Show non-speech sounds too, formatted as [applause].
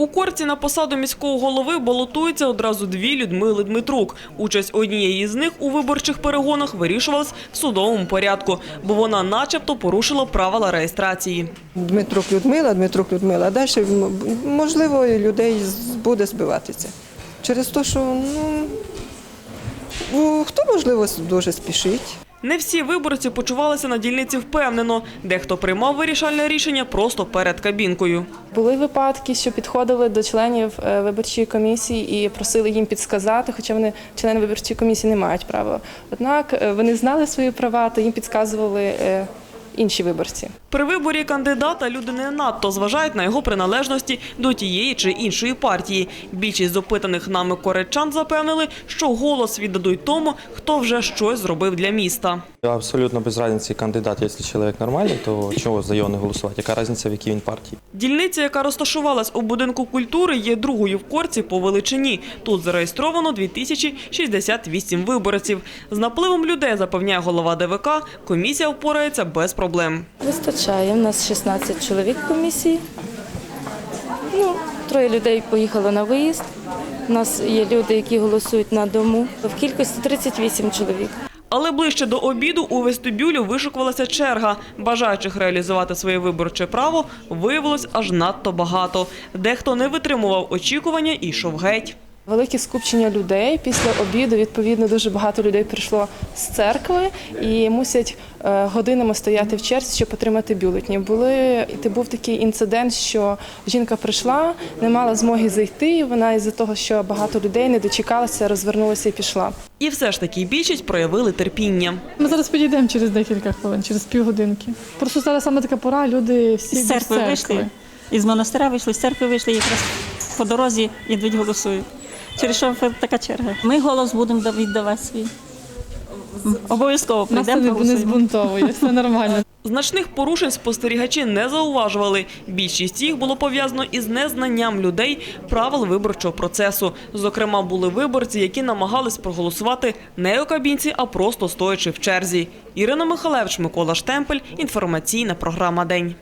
У корці на посаду міського голови балотуються одразу дві Людмили Дмитрук. Участь однієї з них у виборчих перегонах вирішувалась в судовому порядку, бо вона начебто порушила правила реєстрації. Дмитрук Людмила, Дмитрук Людмила. А далі, можливо, людей буде збиватися. Через те, що ну, хто, можливо, дуже спішить. Не всі виборці почувалися на дільниці впевнено. Дехто приймав вирішальне рішення просто перед кабінкою. Були випадки, що підходили до членів е, виборчої комісії і просили їм підсказати, хоча вони члени виборчої комісії не мають права. Однак е, вони знали свої права, то їм підказували е, інші виборці. При виборі кандидата люди не надто зважають на його приналежності до тієї чи іншої партії. Більшість з опитаних нами коречан запевнили, що голос віддадуть тому, хто вже щось зробив для міста. Абсолютно без разницы кандидат, если человек нормальный, то чего за его не голосовать? Яка разниця, в якій він партії? Дільниця, яка розташувалась у будинку культури, є другою в корці по величині. Тут зареєстровано 2068 виборців. З напливом людей, запевняє голова ДВК, комісія впорається без проблем. Вистачає. У нас 16 чоловік в комісії. Ну, троє людей поїхало на виїзд. У нас є люди, які голосують на дому. В кількості 38 чоловік. Але ближче до обіду у вестибюлю вишукувалася черга. Бажаючих реалізувати своє виборче право виявилось аж надто багато. Дехто не витримував очікування і йшов геть. Велике скупчення людей після обіду. Відповідно, дуже багато людей прийшло з церкви і мусять е, годинами стояти в черзі, щоб отримати бюлетні. Були і був такий інцидент, що жінка прийшла, не мала змоги зайти. і Вона із-за того, що багато людей не дочекалася, розвернулася і пішла. І все ж таки більшість проявили терпіння. Ми зараз підійдемо через декілька хвилин, через півгодинки. Просто зараз саме така пора, люди всі З до церкви церкви. вийшли, із монастиря вийшли, з церкви вийшли, якраз по дорозі йдуть голосують. Через що така черга? Ми голос будемо віддавати свій. Обов'язково прийдемо, не, не збунтовує, все нормально. [laughs] Значних порушень спостерігачі не зауважували. Більшість їх було пов'язано із незнанням людей правил виборчого процесу. Зокрема, були виборці, які намагались проголосувати не у кабінці, а просто стоячи в черзі. Ірина Михалевич, Микола Штемпель. Інформаційна програма День.